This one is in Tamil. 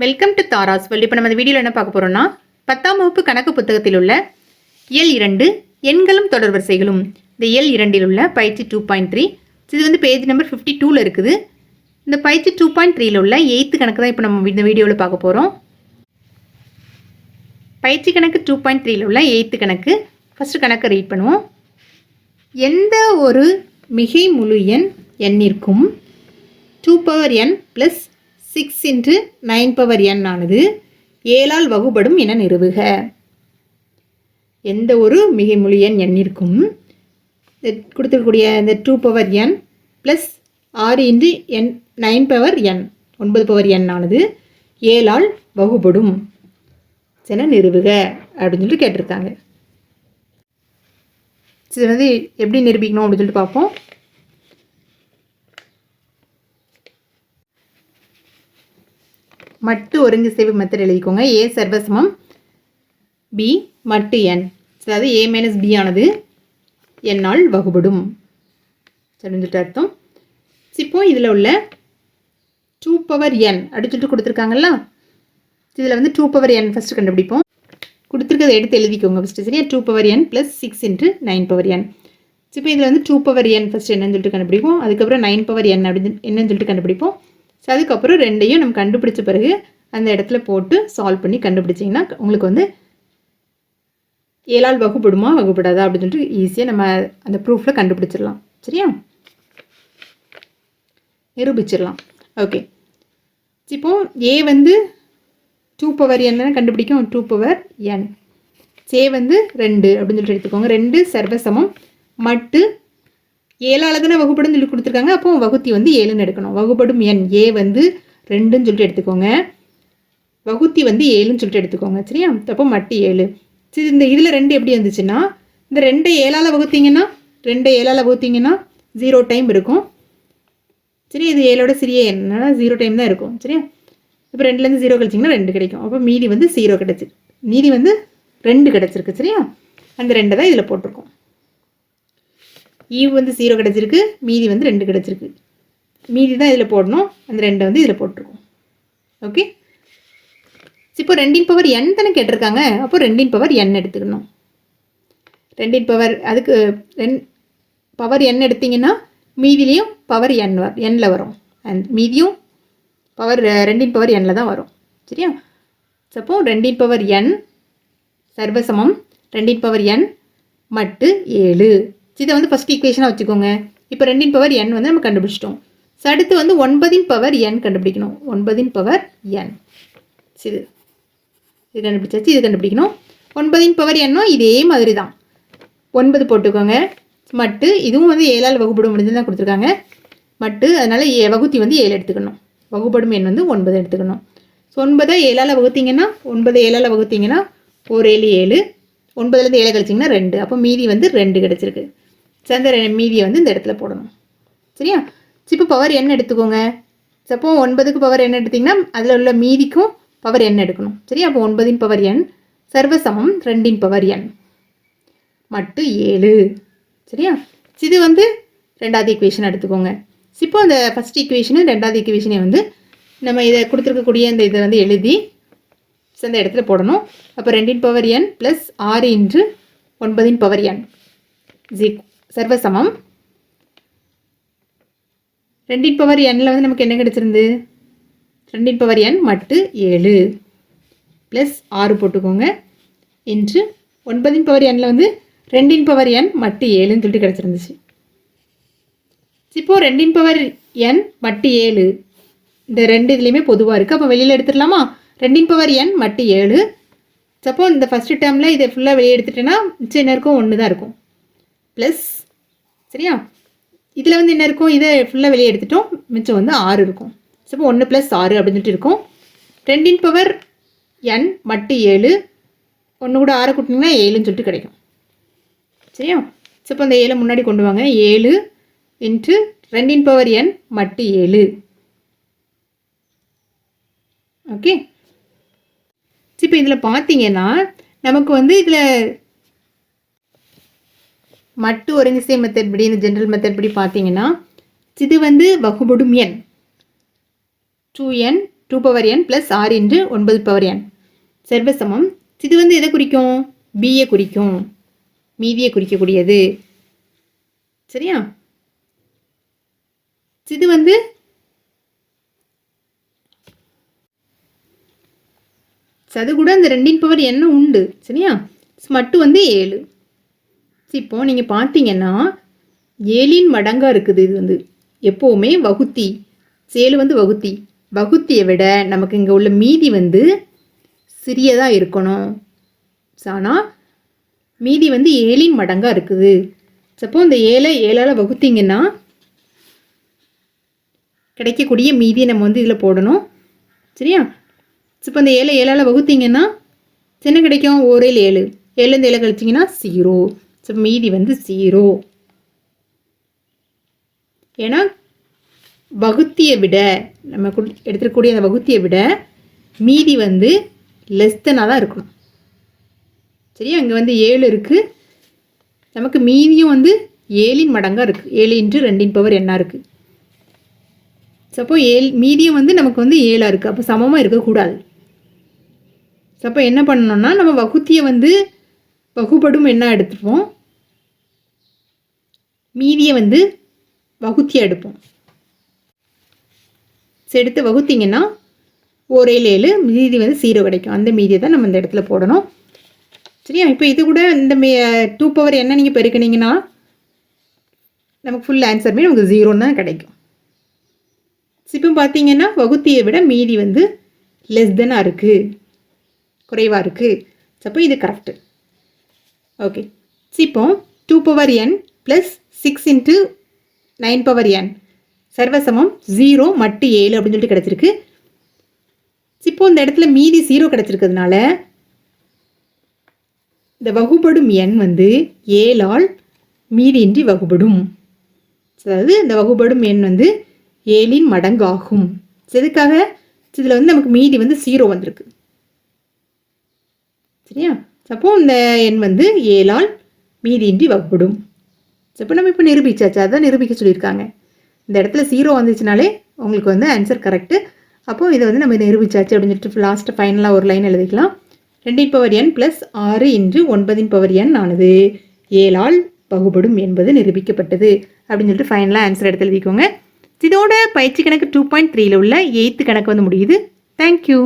வெல்கம் டு தாராஸ் வேர்ல்ட் இப்போ நம்ம இந்த வீடியோவில் என்ன பார்க்க போகிறோம்னா பத்தாம் வகுப்பு கணக்கு புத்தகத்தில் உள்ள இயல் இரண்டு எண்களும் தொடர் வரிசைகளும். இந்த இயல் இரண்டில் உள்ள பயிற்சி டூ பாயிண்ட் த்ரீ இது வந்து பேஜ் நம்பர் ஃபிஃப்டி டூவில் இருக்குது. இந்த பயிற்சி டூ பாயிண்ட் த்ரீயில் உள்ள எயித்து கணக்கு தான் இப்போ நம்ம இந்த வீடியோவில் பார்க்க போகிறோம் பயிற்சி கணக்கு டூ பாயிண்ட் த்ரீயில் உள்ள எயித்து கணக்கு. ஃபஸ்ட்டு கணக்கை ரீட் பண்ணுவோம். எந்த ஒரு மிகை முழு எண் எண்ணிற்கும் two power n plus six into nine power n ஆனது ஏழால் வகுபடும் என நிறுவுக. எந்த ஒரு மிகைமொழியன் எண் எண்ணிற்கும் இந்த கொடுத்துருக்கக்கூடிய இந்த டூ பவர் என் ப்ளஸ் ஆறு into n nine power n ஒன்பது பவர் என் ஆனது ஏழால் வகுபடும் என நிறுவுக அப்படின்னு சொல்லிட்டு கேட்டிருக்காங்க. இது வந்து எப்படி நிரூபிக்கணும் அப்படின்னு சொல்லிட்டு பார்ப்போம். மட்டு ஒருங்கிசைவு மெத்தட் எழுதிக்கோங்க. ஏ சர்வசமம். பி மட்டு என் அதாவது ஏ மைனஸ் பி ஆனது என்னால் வகுபடும். தெரிஞ்சுட்டு அர்த்தம். இப்போ இதில் உள்ள டூ பவர் என் அப்படின்னு சொல்லிட்டு கொடுத்துருக்காங்கல்ல? இதில் வந்து டூ பவர் என் ஃபஸ்ட்டு கண்டுபிடிப்போம். கொடுத்துருக்கதை எடுத்து எழுதிக்கோங்க ஃபஸ்ட்டு சரியா? Two power n plus six into nine power n இப்போ இதில் வந்து டூ பவர் என் ஃபஸ்ட் என்னன்னு சொல்லிட்டு கண்டுபிடிப்போம். அதுக்கப்புறம் நைன் பவர் என் அப்படின்னு என்னன்னு சொல்லிட்டு கண்டுபிடிப்போம். ஸோ அதுக்கப்புறம் ரெண்டையும் நம்ம கண்டுபிடிச்ச பிறகு அந்த இடத்துல போட்டு சால்வ் பண்ணி கண்டுபிடிச்சிங்கன்னா உங்களுக்கு வந்து ஏழால் வகுப்படுமா வகுப்படாதா அப்படின்னு சொல்லிட்டு ஈஸியாக நம்ம அந்த ப்ரூஃபில் கண்டுபிடிச்சிடலாம். சரியா? நிரூபிச்சிடலாம். ஓகே இப்போ ஏ வந்து டூ பவர் என்ன கண்டுபிடிக்கும்? டூ பவர் என் சே வந்து ரெண்டு அப்படின்னு சொல்லிட்டு எடுத்துக்கோங்க. ரெண்டு சர்வசமம். மட்டு ஏழால் தானே வகுப்படும் சொல்லி கொடுத்துருக்காங்க. அப்போ வகுத்தி வந்து ஏழுன்னு எடுக்கணும். வகுப்படும் எண் ஏ வந்து ரெண்டுன்னு சொல்லிட்டு எடுத்துக்கோங்க. வகுத்தி வந்து ஏழுன்னு சொல்லிட்டு எடுத்துக்கோங்க. சரியா? அப்போ மட்டு ஏழு. சரி இந்த இதில் ரெண்டு எப்படி வந்துச்சுன்னா இந்த ரெண்டை ஏழால் வகுத்தீங்கன்னா ரெண்டை ஏழால் வகுத்தீங்கன்னா ஜீரோ டைம் இருக்கும். சரி இது ஏழோட சிறிய என்னன்னா ஜீரோ டைம் தான் இருக்கும். சரியா? இப்போ ரெண்டுலேருந்து ஜீரோ கழிச்சிங்கன்னா ரெண்டு கிடைக்கும். அப்போ மீதி வந்து ஜீரோ கிடச்சி மீதி வந்து ரெண்டு கிடச்சிருக்கு. சரியா? அந்த ரெண்டை தான் இதில் போட்டிருக்கோம். ஈவ் வந்து ஜீரோ கிடச்சிருக்கு மீதி வந்து ரெண்டு கிடச்சிருக்கு. மீதி தான் இதில் போடணும். அந்த ரெண்டை வந்து இதில் போட்டிருக்கோம். ஓகே இப்போ ரெண்டின் பவர் என் தானே கேட்டிருக்காங்க. அப்போ ரெண்டின் பவர் என் எடுத்துக்கணும். ரெண்டின் பவர் அதுக்கு ரெண் பவர் என் எடுத்தீங்கன்னா மீதிலையும் பவர் என் வரும் எண்ணில் வரும். அண்ட் மீதியும் பவர் ரெண்டின் பவர் எண்ணில் தான் வரும். சரியா? சப்போ ரெண்டின் பவர் என் சர்வசமம் ரெண்டின் பவர் என் மட்டு ஏழு. இதை வந்து ஃபஸ்ட் ஈக்குவேஷனாக வச்சுக்கோங்க. இப்போ ரெண்டின் பவர் என் வந்து நம்ம கண்டுபிடிச்சிட்டோம். ஸோ அடுத்து வந்து ஒன்பதின் பவர் என் கண்டுபிடிக்கணும். ஒன்பதின் பவர் என் இது இது கண்டுபிடிச்சாச்சு இது கண்டுபிடிக்கணும். ஒன்பதின் பவர் எண்ணும் இதே மாதிரி தான் ஒன்பது போட்டுக்கோங்க. மட்டு இதுவும் வந்து ஏழால் வகுப்படும் முடிஞ்சு தான் கொடுத்துருக்காங்க. மட்டு அதனால் ஏ வகுத்தி வந்து ஏழு எடுத்துக்கணும். வகுப்படும் எண் வந்து ஒன்பது எடுத்துக்கணும். ஸோ ஒன்பதை ஏழால் வகுத்தீங்கன்னா ஒன்பது ஏழால் வகுத்தீங்கன்னா ஒரு ஏழு ஏழு. ஒன்பதுலேருந்து ஏழை கழிச்சிங்கன்னா ரெண்டு. அப்போ மீதி வந்து ரெண்டு கிடச்சிருக்கு. ஸோ மீதியை வந்து இந்த இடத்துல போடணும். சரியா? இப்போ பவர் என்ன எடுத்துக்கோங்க. சப்போ ஒன்பதுக்கு பவர் என்ன எடுத்தீங்கன்னா அதில் உள்ள மீதிக்கும் பவர் என்ன எடுக்கணும். சரியா? அப்போ ஒன்பதின் பவர் எண் சர்வசமம் ரெண்டின் பவர் எண் மட்டு ஏழு. சரியா? இது வந்து ரெண்டாவது ஈக்குவேஷன் எடுத்துக்கோங்க. இப்போ அந்த ஃபஸ்ட் ஈக்குவேஷனு ரெண்டாவது ஈக்குவேஷனை வந்து நம்ம இதை கொடுத்துருக்கக்கூடிய இந்த இதை வந்து எழுதி அந்த இடத்துல போடணும். அப்போ ரெண்டின் பவர் என் ப்ளஸ் ஆறு இன்று ஒன்பதின் பவர் என் ஜி சர்வசமம். ரெண்டின் பவர் எண்ணில் வந்து நமக்கு என்ன கிடச்சிருந்து? ரெண்டின் பவர் எண் மட்டு ஏழு. ப்ளஸ் ஆறு போட்டுக்கோங்க. இன்று ஒன்பதின் பவர் எண்ணில் வந்து ரெண்டின் பவர் எண் மட்டு ஏழுன்னு சொல்லிட்டு கிடச்சிருந்துச்சு. இப்போது ரெண்டின் பவர் எண் மட்டு ஏழு. இந்த ரெண்டு இதுலேயுமே பொதுவாக இருக்குது அப்போ வெளியில் எடுத்துடலாமா? ரெண்டின் பவர் எண் மட்டு ஏழு. சப்போ இந்த ஃபஸ்ட்டு டேர்மில் இதை ஃபுல்லாக வெளியே எடுத்துட்டேன்னா மிச்சம் என்ன இருக்கும் ஒன்று தான் இருக்கும். ப்ளஸ் சரியா? இதில் வந்து என்ன இருக்கும்? இதை ஃபுல்லாக வெளியே எடுத்துட்டோம். மிச்சம் வந்து ஆறு இருக்கும். சப்போ ஒன்று ப்ளஸ் ஆறு அப்படின்னு சொல்லிட்டு இருக்கும். ரெண்டின் பவர் என் மட்டு ஏழு. ஒன்று கூட ஆறை கூட்டினீங்கன்னா ஏழுன்னு சொல்லிட்டு கிடைக்கும். சரியா? சப்போ அந்த ஏழை முன்னாடி கொண்டு வாங்க. ஏழு இன்ட்டு ரெண்டின் பவர் என் மட்டு ஏழு. ஓகே இப்போ இதில் பார்த்தீங்கன்னா நமக்கு வந்து இதில் மட்டு ஒருங்கிசை மெத்தட் படி இந்த ஜென்ரல் மெத்தட் படி பார்த்தீங்கன்னா இது வந்து வகுபடும் எண். Two n two power n plus ஆறு இன்று ஒன்பது பவர் என் சர்வசமம். இது வந்து எதை குறிக்கும்? பிஏ குறிக்கும். மீதியை குறிக்கக்கூடியது. சரியா? இது வந்து அது கூட இந்த ரெண்டின் பவர் என்ன உண்டு. சரியா? ஸ்மட்டு வந்து ஏழு. இப்போது நீங்கள் பார்த்தீங்கன்னா ஏழின் மடங்காக இருக்குது இது வந்து. எப்போவுமே வகுத்தி சேலு வந்து வகுத்தி. வகுத்தியை விட நமக்கு இங்கே உள்ள மீதி வந்து சிறியதாக இருக்கணும். ஆனால் மீதி வந்து ஏழின் மடங்காக இருக்குது. சப்போ இந்த ஏழை ஏழால் வகுத்தீங்கன்னா கிடைக்கக்கூடிய மீதியை நம்ம வந்து இதில் போடணும். சரியா? இப்போ இந்த ஏழை ஏழால் வகுத்தீங்கன்னா என்ன கிடைக்கும் ஓரேல் ஏழு. ஏழுலேருந்து ஏழை கழிச்சிங்கன்னா ஜீரோ ஸோ மீதி வந்து ஜீரோ ஏன்னா வகுத்தியை விட நம்ம குடி- எடுத்துக்கக்கூடிய அந்த வகுத்தியை விட மீதி வந்து லெஸ் தான் இருக்கணும். சரியா? அங்கே வந்து ஏழு இருக்குது நமக்கு மீதியும் வந்து ஏழின் மடங்காக இருக்குது ஏழு இன்ட்டு ரெண்டின் பவர் என்ன இருக்குது சப்போ ஏழு மீதியும் வந்து நமக்கு வந்து ஏழாக இருக்குது அப்போ சமமாக இருக்கக்கூடாது. ஸோ அப்போ என்ன பண்ணணும்னா நம்ம வகுத்தியை வந்து வகுபடும் என்ன எடுத்துப்போம்? மீதியை வந்து வகுத்தி எடுப்போம். ஸோ எடுத்து வகுத்தீங்கன்னா ஒரே ஏழு மீதி வந்து சீரோ கிடைக்கும். அந்த மீதியை தான் நம்ம இந்த இடத்துல போடணும். சரியா? இப்போ இது கூட இந்த மே டூ பவர் என்ன நீங்கள் பெருக்கினீங்கன்னா நமக்கு ஃபுல் ஆன்சருமே நமக்கு ஜீரோன்னு தான் கிடைக்கும். இப்போ பார்த்தீங்கன்னா வகுத்தியை விட மீதி வந்து லெஸ் தெனாக இருக்குது குறைவாக இருக்குது அப்போ இது கரெக்டு ஓகே இப்போ two power n plus six into nine power n சர்வசமம் zero மட்டு ஏழு அப்படின்னு சொல்லிட்டு கிடச்சிருக்கு. இப்போ இந்த இடத்துல மீதி ஜீரோ கிடச்சிருக்கிறதுனால இந்த வகுபடும் எண் வந்து ஏழால் மீதியின்றி வகுபடும். அதாவது இந்த வகுபடும் எண் வந்து ஏழின் மடங்காகும். ஆகும் எதுக்காக இதில் வந்து நமக்கு மீதி வந்து ஜீரோ வந்திருக்கு. சரியா? அப்போது இந்த எண் வந்து ஏழால் மீதியின்றி வகுப்படும் இப்போ நம்ம இப்போ நிரூபிச்சாச்சு அதான் நிரூபிக்க சொல்லியிருக்காங்க. இந்த இடத்துல ஜீரோ வந்துச்சுனாலே உங்களுக்கு வந்து ஆன்சர் கரெக்டு அப்போது இதை வந்து நம்ம நிரூபிச்சாச்சு அப்படின்னு சொல்லிட்டு லாஸ்ட்டு ஃபைனலாக ஒரு லைன் எழுதிக்கலாம். ரெண்டின் பவர் என் ப்ளஸ் ஆறு இன்று ஒன்பதின் பவர் என் ஆனது ஏழால் வகுப்படும் என்பது நிரூபிக்கப்பட்டது அப்படின்னு சொல்லிட்டு ஃபைனலாக ஆன்சர் எடுத்து எழுதிக்கோங்க. இதோட பயிற்சி கணக்கு டூ பாயிண்ட் த்ரீயில் உள்ள எயித்து கணக்கு வந்து முடியுது. தேங்க்யூ